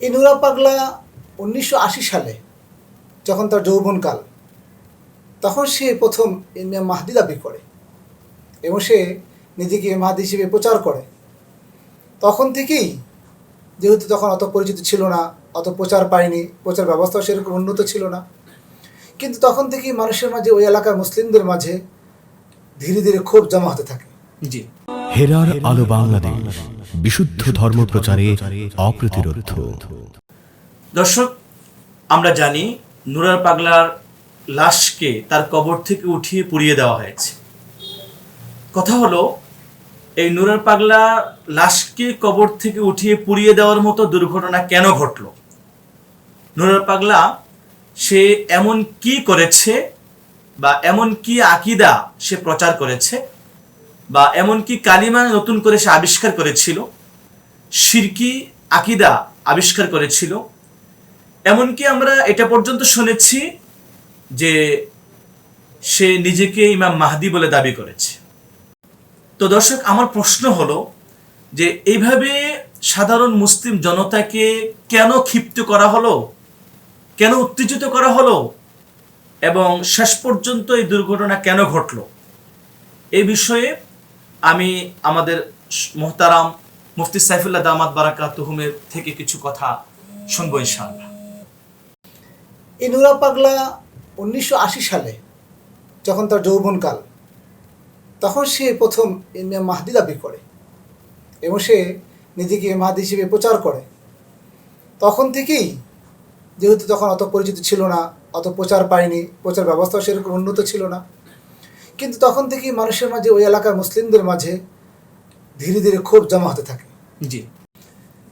এই নুরা পাগলা উনিশশো আশি সালে, যখন তার যৌবনকাল, তখন সে প্রথম ইমাম মাহদি দাবি করে এবং সে নিজেকে মাহদি হিসেবে প্রচার করে। তখন থেকেই যেহেতু তখন অত পরিচিত ছিল না, অত প্রচার পায়নি, প্রচার ব্যবস্থাও সেরকম উন্নত ছিল না। কিন্তু তখন থেকেই মানুষের মাঝে, ওই এলাকার মুসলিমদের মাঝে ধীরে ধীরে ক্ষোভ জমা হতে থাকে। জি। হেরার আলো বাংলাদেশ। বিশুদ্ধ ধর্ম প্রচারে অপ্রতিরোধ। দর্শক আমরা জানি নুরার পাগলার লাশকে তার কবর থেকে উঠিয়ে পুড়িয়ে দেওয়া হয়েছে। কথা হলো এই নুরার পাগলা লাশকে কবর থেকে উঠিয়ে পুড়িয়ে দেওয়ার মতো দুর্ঘটনা কেন ঘটলো? নুরার পাগলা সে এমন কি করেছে বা এমন কি আকিদা সে প্রচার করেছে? বা এমনকি কালিমা নতুন করে সে আবিষ্কার করেছিল শিরকি আকিদা আবিষ্কার করেছিল। এমনকি আমরা এটা পর্যন্ত শুনেছি যে সে নিজেকে ইমাম মাহদি বলে দাবি করেছে। তো দর্শক, আমার প্রশ্ন হলো যে এইভাবে সাধারণ মুসলিম জনতাকে কেন ক্ষিপ্ত করা হলো? কেন উত্তেজিত করা হলো? এবং শেষ পর্যন্ত এই দুর্ঘটনা কেন ঘটলো? এ বিষয়ে আমি আমাদের মোহতারাম মুফতি সাইফুল্লাহ দামাত বারাকা তুহুমের থেকে কিছু কথা শুনব ইনশাআল্লাহ। এই নুরা পাগলা উনিশশো আশি সালে যখন তার যৌবনকাল, তখন সে প্রথম ইমাম মাহদি দাবি করে এবং সে নিজেকে মাহদি হিসেবে প্রচার করে। তখন থেকেই যেহেতু তখন অত পরিচিত ছিল না, অত প্রচার পায়নি, প্রচার ব্যবস্থাও সেরকম উন্নত ছিল না। কিন্তু তখন থেকেই মানুষের মাঝে ওই এলাকার মুসলিমদের মাঝে ধীরে ধীরে ক্ষোভ জমা হতে থাকে। জি।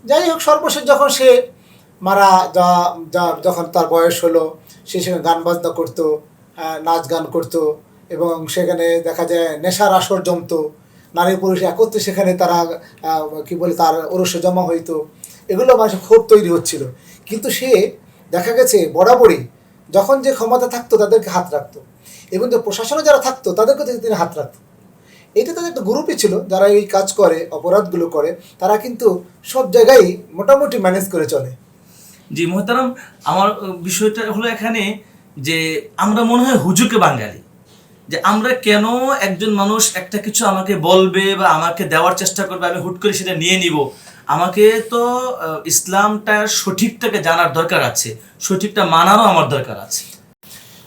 যাই হোক সর্বশেষ যখন সে মারা যা যা যখন তার বয়স হলো সে সেখানে গান বাজনা করতো নাচ গান করতো এবং সেখানে দেখা যায় নেশার আসর জমতো নারী পুরুষ একত্রে সেখানে তারা কি বলে তার ওরসে জমা হইতো। এগুলো মানুষের ক্ষোভ তৈরি হচ্ছিল। কিন্তু সে দেখা গেছে বরাবরই যখন যে ক্ষমতা থাকতো তাদেরকে হাত রাখতো। এবং যে প্রশাসনে যারা থাকতো তাদেরকে তিনি হাত রাখতো এটা তাদের একটা গ্রুপই ছিল, যারা এই কাজ করে, অপরাধগুলো করে, তারা কিন্তু সব জায়গায় মোটামুটি ম্যানেজ করে চলে। জি, মোহতারাম, আমার বিষয়টা হলো এখানে যে আমরা মনে হয় হুজুকে বাঙালি। যে আমরা কেন একজন মানুষ একটা কিছু আমাকে বলবে বা আমাকে দেওয়ার চেষ্টা করবে, আমি হুট করে সেটা নিয়ে নিব? আমাকে তো ইসলামটা সঠিকটাকে জানার দরকার আছে, সঠিকটা মানারও আমার দরকার আছে।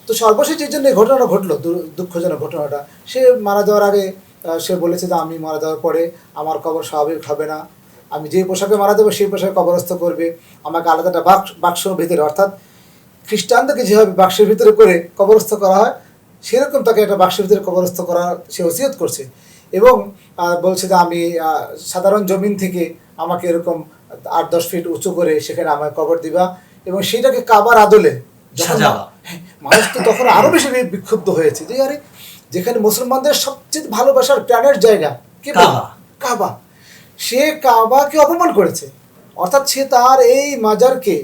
তো সর্বশেষ যে জন্য ঘটনাটা ঘটলো দুঃখজনক ঘটনাটা, সে মারা যাওয়ার আগে সে বলেছে যে আমি মারা যাওয়ার পরে আমার কবর স্বাভাবিক হবে না। আমি যে পোশাকে মারা যাব সেই পোশাকে কবরস্থ করবে। আমাকে আলাদা একটা বাক্স বাক্সর ভিতরে, অর্থাৎ খ্রিস্টানদেরকে যেভাবে বাক্সের ভিতরে করে কবরস্থ করা হয়, সেরকম তাকে একটা বাক্সের ভিতরে কবরস্থ করা, সে ওসিয়ত করছে। এবং বলছে যে আমি সাধারণ জমিন থেকে আমাকে এরকম আট দশ ফিট উঁচু করে সেখানে আমায় কবর দিবা। এবং সেটাকে কাবার আদলে সাজাবা। মানুষ তো তখন আরও বেশি বিক্ষুব্ধ হয়েছে যে আরে যেখানে মুসলমানদের সবচেয়ে ভালোবাসার প্রাণের জায়গা কে? কাবা। কাবা সে কাবাকে অপমান করেছে অর্থাৎ সে তার এই মাজারকে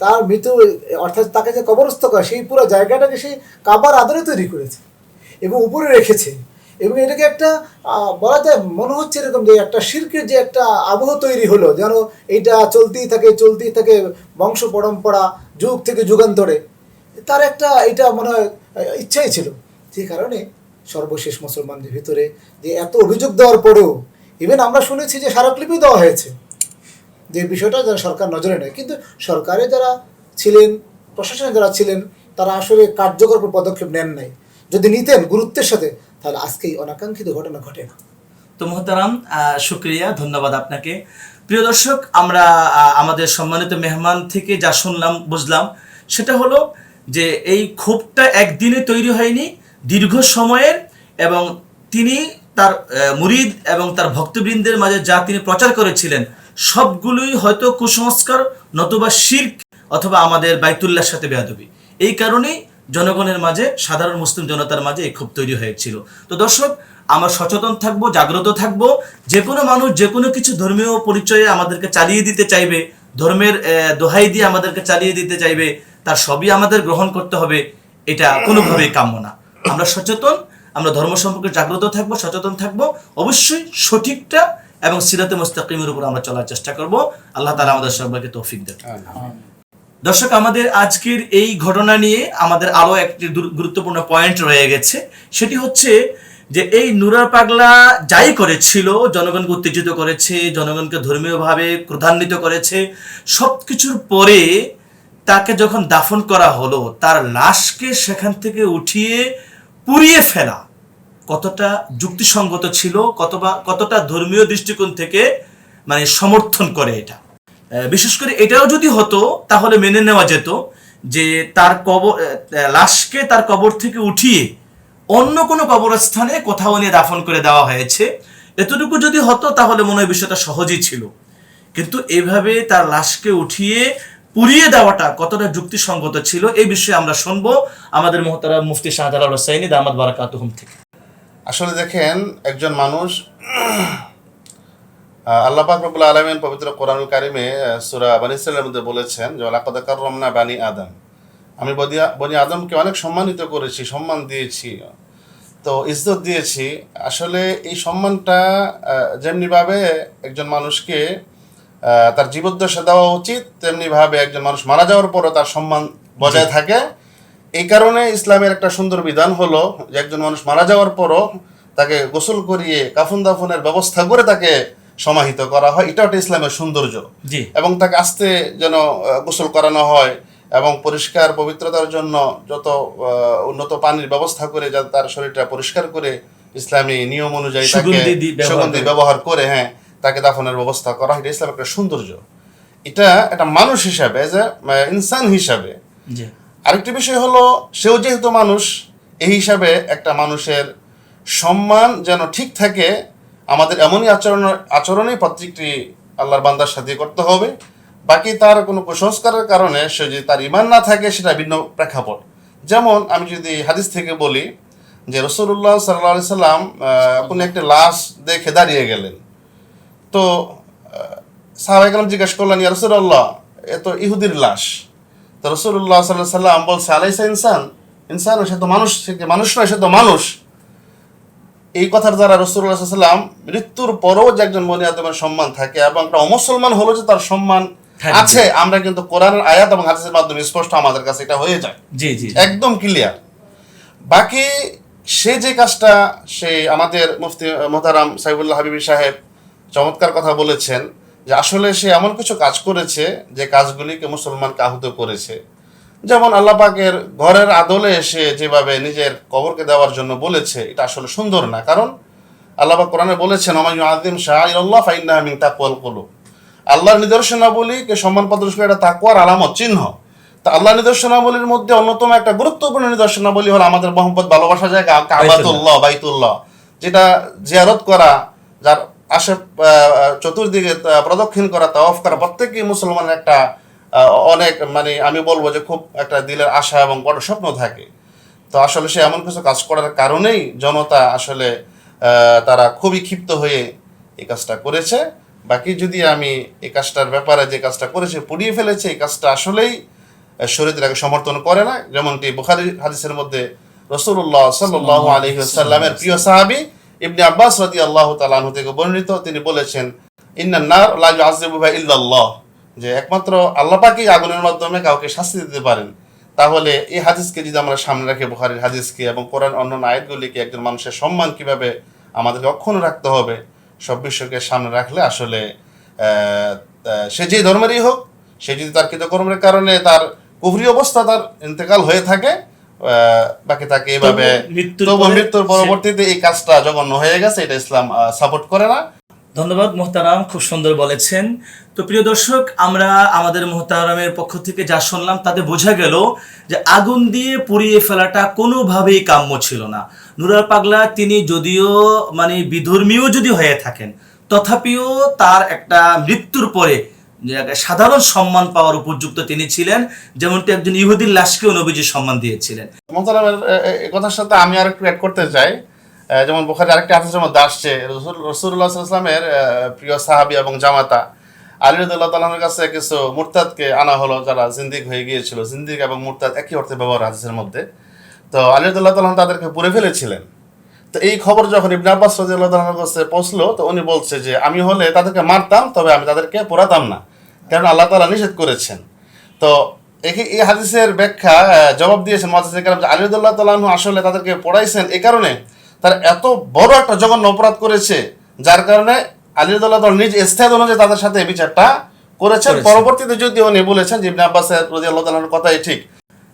তার মৃত্যু অর্থাৎ তাকে যে কবরস্থ করে সেই পুরো জায়গাটাকে সে কাবার আদরে তৈরি করেছে এবং উপরে রেখেছে এবং এটাকে একটা বলা যায় মনে হচ্ছে এরকম যে একটা শিল্পের যে একটা আবহ তৈরি হলো যেন এইটা চলতেই থাকে চলতেই থাকে বংশ পরম্পরা যুগ থেকে যুগান্তরে তার একটা এটা মনে হয়, ইচ্ছাই ছিল যে কারণে সর্বশেষ মুসলমানদের ভিতরে যে এত অভিযোগ দেওয়ার পরেও ইভেন আমরা শুনেছি যে স্মারকলিপি দেওয়া হয়েছে। যে বিষয়টা যারা সরকার নজরে নেয়। কিন্তু সরকারে যারা ছিলেন, প্রশাসনে যারা ছিলেন, তারা আসলে কার্যকর পদক্ষেপ নেন নাই। যদি নিতেন গুরুত্বের সাথে, তাহলে আজকে এই অনাকাঙ্ক্ষিত ঘটনা ঘটে না। তো মোহতারাম শুক্রিয়া, ধন্যবাদ আপনাকে। প্রিয় দর্শক, আমরা আমাদের সম্মানিত মেহমান থেকে যা শুনলাম, বুঝলাম, সেটা হলো যে এই ক্ষোভটা একদিনে তৈরি হয়নি, দীর্ঘ সময়ের এবং তিনি তার মুরিদ এবং তার ভক্তবৃন্দের মাঝে যা তিনি প্রচার করেছিলেন, সবগুলোই হয়তো কুসংস্কার নতুবা শির্ক অথবা আমাদের বাইতুল্লাহর সাথে বেয়াদবি। এই কারণেই জনগণের মাঝে, সাধারণ মুসলিম জনতার মাঝে এই ক্ষোভ তৈরি হয়েছিল। তো দর্শক, আমরা সচেতন থাকব, জাগ্রত থাকব, যে কোনো মানুষ যে কোনো কিছু ধর্মীয় পরিচয়ে আমাদেরকে চালিয়ে দিতে চাইবে, ধর্মের দোহাই দিয়ে আমাদেরকে চালিয়ে দিতে চাইবে তার সবই আমাদের গ্রহণ করতে হবে এটা কোনোভাবেই কাম্য না। আমরা সচেতন আমরা ধর্ম সম্পর্কে জাগ্রত থাকব সচেতন থাকব অবশ্যই সঠিকটা এবং সিরাতে মুস্তাকিমের উপর আমরা চলার চেষ্টা করব। আল্লাহ তালা আমাদের সবাইকে তৌফিক দেন দর্শক আমাদের আজকের এই ঘটনা নিয়ে আমাদের আরও একটি গুরুত্বপূর্ণ পয়েন্ট রয়ে গেছে। সেটি হচ্ছে যে এই নুরার পাগলা যাই করেছিল জনগণকে উত্তেজিত করেছে জনগণকে ধর্মীয়ভাবে ক্রধান্বিত করেছে সবকিছুর পরে তাকে যখন দাফন করা হলো, তার লাশকে সেখান থেকে উঠিয়ে পুড়িয়ে ফেলা কতটা যুক্তিসঙ্গত ছিল, কতবা, কতটা ধর্মীয় দৃষ্টিকোণ থেকে মানে সমর্থন করে এটা। বিশেষ করে এটাও যদি হতো, তাহলে মেনে নেওয়া যেত যে তার কবর লাশকে তার কবর থেকে উঠিয়ে অন্য কোনো কবরস্থানে কোথাও নিয়ে দাফন করে দেওয়া হয়েছে। এতটুকু যদি হতো, তাহলে মনে হয় বিষয়টা সহজই ছিল। কিন্তু এভাবে তার লাশকে উঠিয়ে পুড়িয়ে দেওয়াটা কতটা যুক্তিসঙ্গত ছিল এই বিষয়ে আমরা শুনব আমাদের মহতারা মুফতি শাহজালাল হোসাইনি দামাদ বারাকাতুহুম থেকে। আসলে দেখেন, একজন মানুষ আল্লাহ পাক রব্বুল আলামিন পবিত্র কোরআনুল কারিমে সূরা বানি মধ্যে বলেছেন যে লাকাদ কাররামনা বানি আদম। আমি বনি আদমকে অনেক সম্মানিত করেছি, সম্মান দিয়েছি, তো ইজ্জত দিয়েছি। আসলে এই সম্মানটা যেমনিভাবে একজন মানুষকে তার জীবদ্দশা দেওয়া উচিত তেমনিভাবে একজন মানুষ মারা যাওয়ার পরও তার সম্মান বজায় থাকে। এই কারণে ইসলামের একটা সুন্দর বিধান হলো যে একজন মানুষ মারা যাওয়ার পরও তাকে গোসল করিয়ে কাফন দাফনের ব্যবস্থা করে তাকে সমাহিত করা হয়। এটা একটা ইসলামের সৌন্দর্য। এবং তাকে আস্তে যেন গোসল করানো হয় এবং পরিষ্কার পবিত্রতার জন্য যত আহ, উন্নত পানির ব্যবস্থা করে যাতে তার শরীরটা পরিষ্কার করে ইসলামী নিয়ম অনুযায়ী তাকে সুগন্ধি। ব্যবহার করে হ্যাঁ। তাকে দাফনের ব্যবস্থা করা এটা ইসলামের একটা সৌন্দর্য। এটা একটা মানুষ হিসাবে যে ইনসান হিসাবে। আরেকটি বিষয় হলো সেও যেহেতু মানুষ এই হিসাবে একটা মানুষের সম্মান যেন ঠিক থাকে আমাদের এমনই আচরণ আচরণেই প্রত্যেকটি আল্লাহর বান্দার সাথে করতে হবে। বাকি তার কোনো কুসংস্কারের কারণে সে যদি তার ইমান না থাকে সেটা ভিন্ন প্রেক্ষাপট। যেমন আমি যদি হাদিস থেকে বলি যে রসুল্লাহ সাল্লা সাল্লাম আহ, কোনো একটি লাশ দেখে দাঁড়িয়ে গেলেন। তো সাহাবাইকালাম জিজ্ঞাসা করলেন ইয়া রসুল্লাহ এ তো ইহুদির লাশ। তো রসুল্লাহ সাল্লাহ সাল্লাম বলছে আলাইসা ইনসান? ইনসান সে তো মানুষ সে কি মানুষ নয় সে তো মানুষ। এই কথার দ্বারা রসুল্লাহ সাল্লাম মৃত্যুর পরেও যে একজন বনি আদমের সম্মান থাকে এবং একটা অমুসলমান হলো যে তার সম্মান আছে আমরা কিন্তু কোরআনের আয়াত এবং হাদিসের মাধ্যমে স্পষ্ট আমাদের কাছে এটা হয়ে যায়। জি জি একদম ক্লিয়ার। বাকি সে যে কাজটা সে আমাদের মুফতি মোহতারাম সাইবুল্লাহ হাবিবি সাহেব চমৎকার কথা বলেছেন যে আসলে সে এমন কিছু কাজ করেছে যে কাজগুলিকে মুসলমানকে আহত করেছে। যেমন আল্লাহ পাকের ঘরের আদলে এসে যেভাবে নিজের কবরকে দেওয়ার জন্য বলেছে এটা আসলে সুন্দর না। কারণ আল্লাহ পাক কোরআনে বলেছেন আমায়ু আদিম শাহ আল্লাহ তাকওয়াল কুলুব। আল্লাহর নিদর্শনাবলীকে সম্মান প্রদর্শন এটা তাকুয়ার আলামত চিহ্ন। তা আল্লাহ নিদর্শনাবলীর মধ্যে অন্যতম একটা গুরুত্বপূর্ণ নিদর্শনাবলী হলো আমাদের মোহাম্মদ ভালোবাসা জায়গা কাবাতুল্লাহ বাইতুল্লাহ যেটা জিয়ারত করা যার আহ, চতুর্দিকে প্রদক্ষিণ করা তাওয়াফ করা প্রত্যেকই মুসলমানের একটা অনেক মানে আমি বলব যে খুব একটা দিলের আশা এবং বড় স্বপ্ন থাকে। তো আসলে সে এমন কিছু কাজ করার কারণেই জনতা আসলে তারা খুবই ক্ষিপ্ত হয়ে এই কাজটা করেছে। বাকি যদি আমি এই কাজটার ব্যাপারে যে কাজটা করেছে পুড়িয়ে ফেলেছে এই কাজটা আসলেই আগে সমর্থন করে না। যেমনটি বুখারি হাদিসের মধ্যে রসুল্লাহ সাল্লাহ আলহি সাল্লামের প্রিয় সাহাবি ইবনে আব্বাস রাদি আল্লাহ তালাহু থেকে বর্ণিত, তিনি বলেছেন ইন্না নার ইল্লাল্লাহ। যে একমাত্র আল্লাহ পাকই আগুনের মাধ্যমে কাউকে শাস্তি দিতে পারেন। তাহলে এই হাদিসকে যদি আমরা সামনে রাখি, বুখারির হাদিসকে এবং কোরআন অন্য আয়াতগুলিকে একজন মানুষের সম্মান কীভাবে আমাদেরকে অক্ষুণ্ণ রাখতে হবে, সব বিষয়কে সামনে রাখলে আসলে সে যে ধর্মেরই হোক, সে যদি তার কৃতকর্মের কারণে তার কুফরি অবস্থা তার ইন্তেকাল হয়ে থাকে বাকি তাকে এভাবে তবু মৃত্যুর পরবর্তীতে এই কাজটা জঘন্য হয়ে গেছে এটা ইসলাম সাপোর্ট করে না। ধন্যবাদ মোহতারাম খুব সুন্দর বলেছেন। তো প্রিয় দর্শক আমরা আমাদের মোহতারামের পক্ষ থেকে যা শুনলাম তাতে বোঝা গেল যে আগুন দিয়ে পুড়িয়ে ফেলাটা কোনোভাবেই কাম্য ছিল না। নুরার পাগলা তিনি যদিও মানে বিধর্মীয় যদি হয়ে থাকেন তথাপিও তার একটা মৃত্যুর পরে সাধারণ সম্মান পাওয়ার উপযুক্ত তিনি ছিলেন, যেমনটি একজন ইহুদির লাশকেও নবীজি সম্মান দিয়েছিলেন। কথার সাথে আমি আর একটু অ্যাড করতে চাই। যেমন বুখারি আরেকটা হাদিসের মধ্যে আসছে, রসুল- রসুল্লাহ সাল্লামের প্রিয় সাহাবি এবং জামাতা আলী রদুল্লাহ তালামের কাছে কিছু মুরতাদকে আনা হলো, যারা জিন্দিক হয়ে গিয়েছিল। জিন্দিক এবং মুরতাদ একই অর্থে ব্যবহার হাদিসের মধ্যে। তো আলী রদুল্লাহ তালাম তাদেরকে পুড়ে ফেলেছিলেন। তো এই খবর যখন ইবনে আব্বাস রাদিয়াল্লাহু তাআলার কাছে পৌঁছলো, তো উনি বলছে যে, আমি হলে তাদেরকে মারতাম, তবে আমি তাদেরকে পোড়াতাম না। কারণ আল্লাহ তাআলা নিষেধ করেছেন। তো এই- হাদিসের ব্যাখ্যা জবাব দিয়েছেন কালাম যে আলিদুল্লাহ তালাহু আসলে তাদেরকে পড়াইছেন এই কারণে তার এত বড় একটা জঘন্য অপরাধ করেছে যার কারণে আলিদুল্লাহ তাআলা নিজ স্থায়ী অনুযায়ী তাদের সাথে বিচারটা করেছেন। পরবর্তীতে যদি উনি বলেছেন যে ইবনে আব্বাস রাদিয়াল্লাহু তাআলার কথাই ঠিক।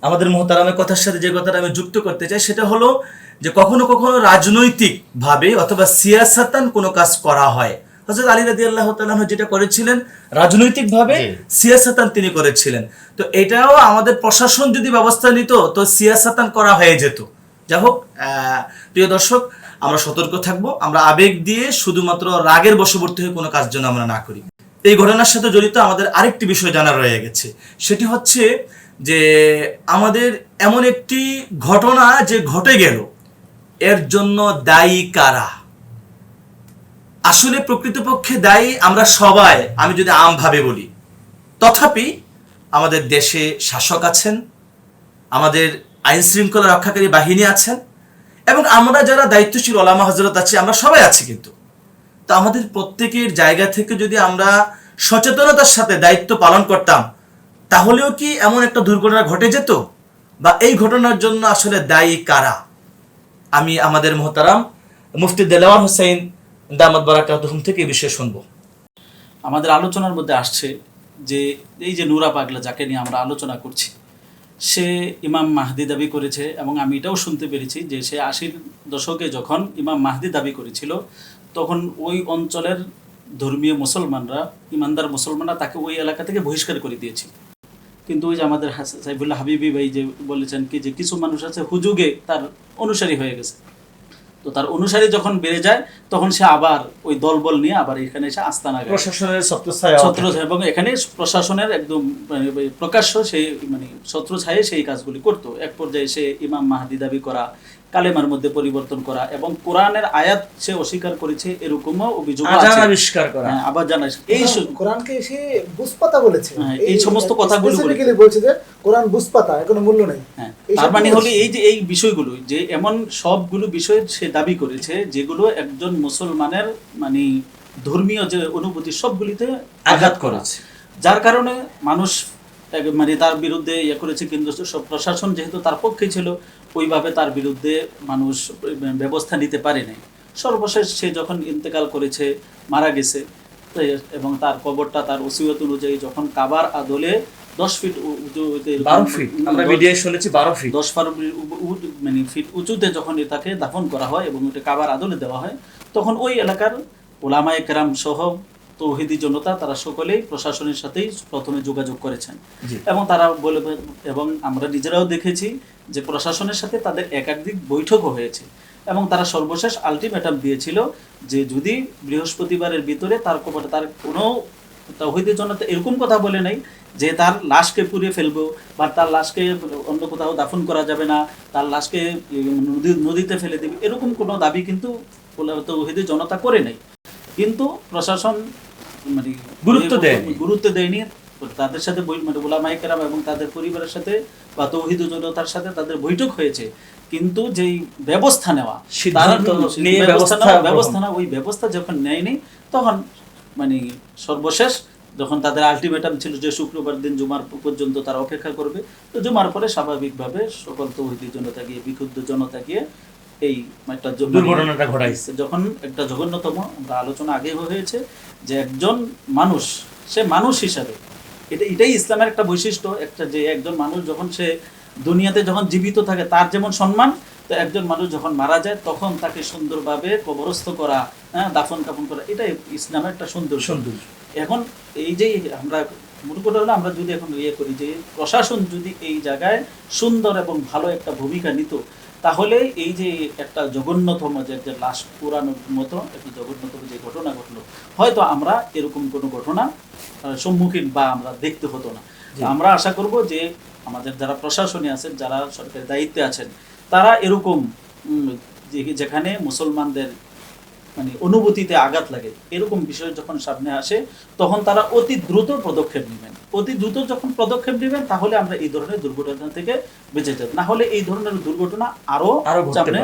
আমাদের মহতারামের কথার সাথে যে কথাটা আমি যুক্ত করতে চাই সেটা হলো যে কখনো কখনো রাজনৈতিক ভাবে অথবা সিয়াসাতান কোনো কাজ করা হয়। হজরত আলী রাদি আল্লাহ যেটা করেছিলেন রাজনৈতিক ভাবে সিয়াসাতান তিনি করেছিলেন। তো এটাও আমাদের প্রশাসন যদি ব্যবস্থা নিত তো সিয়াসাতান করা হয়ে যেত। যাই হোক প্রিয় দর্শক আমরা সতর্ক থাকব। আমরা আবেগ দিয়ে শুধুমাত্র রাগের বশবর্তী হয়ে কোনো কাজ যেন আমরা না করি। এই ঘটনার সাথে জড়িত আমাদের আরেকটি বিষয় জানা রয়ে গেছে। সেটি হচ্ছে যে আমাদের এমন একটি ঘটনা যে ঘটে গেল। এর জন্য দায়ী কারা? আসলে প্রকৃতপক্ষে দায়ী আমরা সবাই, আমি যদি আমভাবে বলি। তথাপি আমাদের দেশে শাসক আছেন, আমাদের আইন শৃঙ্খলা রক্ষাকারী বাহিনী আছেন, এবং আমরা যারা দায়িত্বশীল ওলামা হজরত আছি, আমরা সবাই আছি কিন্তু। তো আমাদের প্রত্যেকের জায়গা থেকে যদি আমরা সচেতনতার সাথে দায়িত্ব পালন করতাম, তাহলেও কি এমন একটা দুর্ঘটনা ঘটে যেত? বা এই ঘটনার জন্য আসলে দায়ী কারা? আমি আমাদের মোহতারাম মুফতি দেলাওয়ার হোসেন দামাত বারাকাতুহুম থেকে বিষয়ে শুনব। আমাদের আলোচনার মধ্যে আসছে যে, এই যে নুরা পাগলা যাকে নিয়ে আমরা আলোচনা করছি, সে ইমাম মাহদি দাবি করেছে এবং আমি এটাও শুনতে পেরেছি যে, সে আশির দশকে যখন ইমাম মাহদি দাবি করেছিল, তখন ওই অঞ্চলের ধর্মীয় মুসলমানরা, ইমানদার মুসলমানরা তাকে ওই এলাকা থেকে বহিষ্কার করে দিয়েছিল। কিন্তু ওই যে আমাদের সাইফুল্লাহ হাবিবি ভাই যে বলেছেন কি, যে কিছু মানুষ আছে হুজুগে তার অনুসারী হয়ে গেছে। তো তার অনুসারী যখন বেড়ে যায় তখন সে আবার ওই দলবল নিয়ে আবার এখানে এসে আস্তানা। প্রশাসনের ছত্র এবং এখানে প্রশাসনের একদম মানে প্রকাশ্য সেই মানে ছত্র ছায়ে সেই কাজগুলি করতো এক পর্যায়ে সে ইমাম মাহাদি দাবি করা কালেমার মধ্যে পরিবর্তন করা এবং কোরআনের আয়াত সে অস্বীকার করেছে এরকমও অভিযোগ আছে। আবিষ্কার করা। হ্যাঁ, আবার জানা এই কোরআনকে এসে বুসপাতা বলেছে। হ্যাঁ, এই সমস্ত কথাগুলো বলছে। যে কোরআন বুসপাতা কোনো মূল্য নেই। হ্যাঁ, তার মানে হলো এই যে এই বিষয়গুলো যে এমন সবগুলো বিষয় সে দাবি করেছে যেগুলো একজন মুসলমানের মানে ধর্মীয় যে অনুভূতি সবগুলিতে আঘাত করেছে। যার কারণে মানুষ মানে তার বিরুদ্ধে ইয়ে করেছে কিন্তু সব প্রশাসন যেহেতু তার পক্ষে ছিল ওইভাবে তার বিরুদ্ধে মানুষ ব্যবস্থা নিতে পারে নাই। সর্বশেষ সে যখন ইন্তেকাল করেছে মারা গেছে এবং তার কবরটা তার ওসিয়ত অনুযায়ী যখন কাবার আদলে দশ ফিট বারো ফিট? আমরা দশ- শুনেছি বারো ফিট। দশ বারো মানে ফিট উঁচুতে যখন তাকে দাফন করা হয় এবং ওটা কাবার আদলে দেওয়া হয় তখন ওই এলাকার ওলামায়ে কেরাম সহ তৌহিদি জনতা তারা সকলেই প্রশাসনের সাথেই প্রথমে যোগাযোগ করেছেন। এবং তারা বলে এবং আমরা নিজেরাও দেখেছি যে প্রশাসনের সাথে তাদের একাধিক বৈঠকও হয়েছে। এবং তারা সর্বশেষ আলটিমেটাম দিয়েছিল যে যদি বৃহস্পতিবারের ভিতরে তার কবরে তার কোনো তৌহিদি জনতা এরকম কথা বলে নাই যে তার লাশকে পুড়িয়ে ফেলব বা তার লাশকে অন্য কোথাও দাফন করা যাবে না তার লাশকে নদী নদীতে ফেলে দেবে এরকম কোনো দাবি কিন্তু তৌহিদি জনতা করে নাই। কিন্তু প্রশাসন মানে গুরুত্ব দেয়নি। গুরুত্ব দেয়নি। তাদের সাথে মানে ওলামাই কেরাম এবং তাদের পরিবারের সাথে বা তৌহিদ জনতার সাথে তাদের বৈঠক হয়েছে। কিন্তু যেই ব্যবস্থা নেওয়া ব্যবস্থা নেওয়া- ওই ব্যবস্থা যখন নেয়নি তখন মানে সর্বশেষ যখন তাদের আলটিমেটাম ছিল যে শুক্রবার দিন জুমার পর্যন্ত তারা অপেক্ষা করবে তো জুমার পরে স্বাভাবিকভাবে সকল তৌহিদি জনতা গিয়ে বিক্ষুব্ধ জনতা গিয়ে এই একটা দুর্ঘটনাটা ঘটাইছে। যখন একটা জঘন্যতম আলোচনা আগে হয়েছে যে একজন মানুষ সে মানুষ হিসাবে এটা এটাই ইসলামের একটা বৈশিষ্ট্য একটা যে একজন মানুষ যখন সে দুনিয়াতে যখন জীবিত থাকে তার যেমন সম্মান তো একজন মানুষ যখন মারা যায় তখন তাকে সুন্দরভাবে কবরস্থ করা হ্যাঁ দাফন কাফন করা এটাই ইসলামের একটা সুন্দর সুন্দর এখন এই যে আমরা মূল কথা হলো আমরা যদি এখন ইয়ে করি যে প্রশাসন যদি এই জায়গায় সুন্দর এবং ভালো একটা ভূমিকা নিত তাহলে এই যে একটা জঘন্যতম যে একটা লাশ পুরানোর মতো একটি জঘন্যতম যে ঘটনা ঘটলো হয়তো আমরা এরকম কোনো ঘটনা সম্মুখীন বা আমরা দেখতে হতো না। আমরা আশা করব যে আমাদের যারা প্রশাসনে আছেন যারা সরকারের দায়িত্বে আছেন তারা এরকম যেখানে মুসলমানদের মানে অনুভূতিতে আঘাত লাগে। এরকম বিষয় যখন সামনে আসে তখন তারা অতি দ্রুত পদক্ষেপ নেবেন। অতি দ্রুত যখন পদক্ষেপ নেবেন তাহলে আমরা এই ধরনের দুর্ঘটনা থেকে বেঁচে যাব। না হলে এই ধরনের দুর্ঘটনা আরও আরও সামনে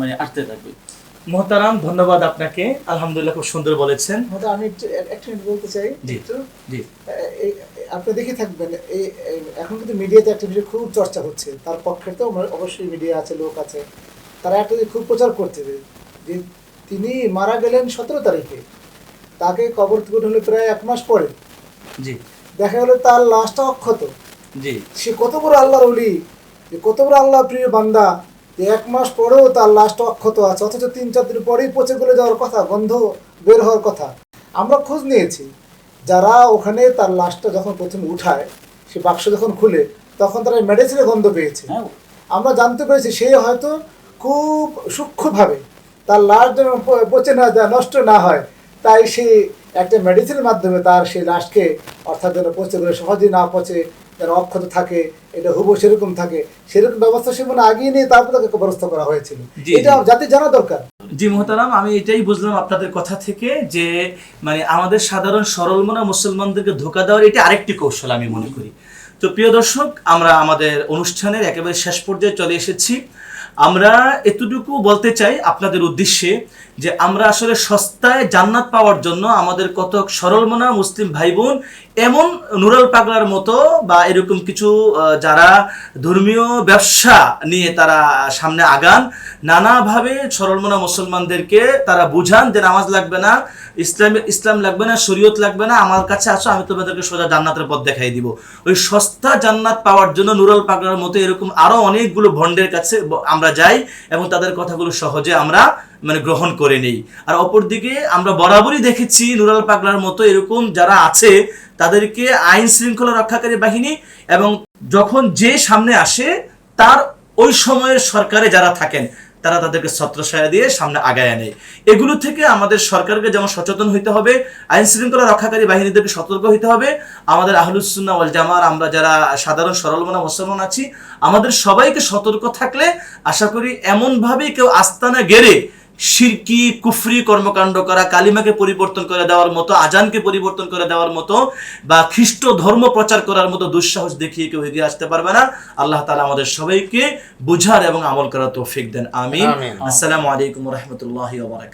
মানে আসতে থাকবে। মোহতারাম ধন্যবাদ আপনাকে। আলহামদুলিল্লাহ খুব সুন্দর বলেছেন। আমি একটা মিনিট বলতে চাই জি। আপনি দেখে থাকবেন এই এখন কিন্তু মিডিয়াতে একটা বিষয় খুব চর্চা হচ্ছে। তার পক্ষে তো অবশ্যই মিডিয়া আছে লোক আছে। তারা একটা খুব প্রচার করছে যে তিনি মারা গেলেন সতেরো তারিখে। তাকে কবর থেকে হলে প্রায় এক মাস পরে। জি। দেখা গেলো তার লাশটা অক্ষত। জি। সে কত বড় আল্লাহর অলি যে কত বড় আল্লাহ প্রিয় বান্দা যে এক মাস পরেও তার লাশটা অক্ষত আছে অথচ তিন চার দিন পরেই পচে গলে যাওয়ার কথা গন্ধ বের হওয়ার কথা। আমরা খোঁজ নিয়েছি। যারা ওখানে তার লাশটা যখন প্রথমে উঠায় সে বাক্স যখন খুলে তখন তারা মেডিসিনের গন্ধ পেয়েছে। হ্যাঁ। আমরা জানতে পেরেছি সে হয়তো খুব সূক্ষ্মভাবে তার লাশ যেন পচে না যায় নষ্ট না হয় তাই সে একটা মেডিসিনের মাধ্যমে তার সেই লাশকে অর্থাৎ যেন পচে গেলে সহজেই না পচে যেন অক্ষত থাকে এটা হুবো সেরকম থাকে সেরকম ব্যবস্থা সে মনে আগিয়ে নিয়ে তারপর তাকে ব্যবস্থা করা হয়েছিল। এটা জি। যাতে জানা দরকার। জি মোহতারাম আমি এটাই বুঝলাম আপনাদের কথা থেকে যে মানে আমাদের সাধারণ সরল মনা মুসলমানদেরকে ধোকা দেওয়ার এটি আরেকটি কৌশল আমি মনে করি। তো প্রিয় দর্শক আমরা আমাদের অনুষ্ঠানের একেবারে শেষ পর্যায়ে চলে এসেছি। আমরা এতটুকু বলতে চাই আপনাদের উদ্দেশ্যে যে আমরা আসলে সস্তায় জান্নাত পাওয়ার জন্য আমাদের কত সরল মনা মুসলিম ভাই বোন এমন নুরাল পাগলার মতো বা এরকম কিছু যারা ধর্মীয় ব্যবসা নিয়ে তারা সামনে আগান, নানাভাবে সরলমনা মুসলমানদেরকে তারা বুঝান যে নামাজ লাগবে না, ইসলাম ইসলাম লাগবে না, শরীয়ত লাগবে না, আমার কাছে আসো, আমি তোমাদেরকে সোজা জান্নাতের পথ দেখাই দিব। ওই সস্তা জান্নাত পাওয়ার জন্য নুরাল পাগলার মতো এরকম আরও অনেকগুলো ভন্ডের কাছে আমরা যাই এবং তাদের কথাগুলো সহজে আমরা মানে গ্রহণ করে নেই। আর অপরদিকে আমরা বরাবরই দেখেছি নুরাল পাগলার মতো এরকম যারা আছে, তাদেরকে আইন শৃঙ্খলা রক্ষাকারী বাহিনী এবং যখন যে সামনে আসে, তার ওই সময়ের সরকারে যারা থাকেন, তারা তাদেরকে ছত্রছায়া দিয়ে সামনে আগায় নেয় এগুলো থেকে আমাদের সরকারকে যেমন সচেতন হইতে হবে, আইন শৃঙ্খলা রক্ষাকারী বাহিনীদেরকে সতর্ক হইতে হবে, আমাদের আহলুসুন্না ওয়াল জামার আমরা যারা সাধারণ সরলমনা মুসলমান আছি, আমাদের সবাইকে সতর্ক থাকলে আশা করি এমনভাবেই কেউ আস্তানা গেড়ে শিরকি কুফরি কর্মকাণ্ড করা কালিমাকে পরিবর্তন করে দেওয়ার মতো আজানকে পরিবর্তন করে দেওয়ার মতো বা খ্রিস্ট ধর্ম প্রচার করার মতো দুঃসাহস দেখিয়ে কেউ এগিয়ে আসতে পারবে না। আল্লাহ তালা আমাদের সবাইকে বুঝার এবং আমল করার তৌফিক দেন। আমি। আসসালামু আলাইকুম রহমতুল্লাহ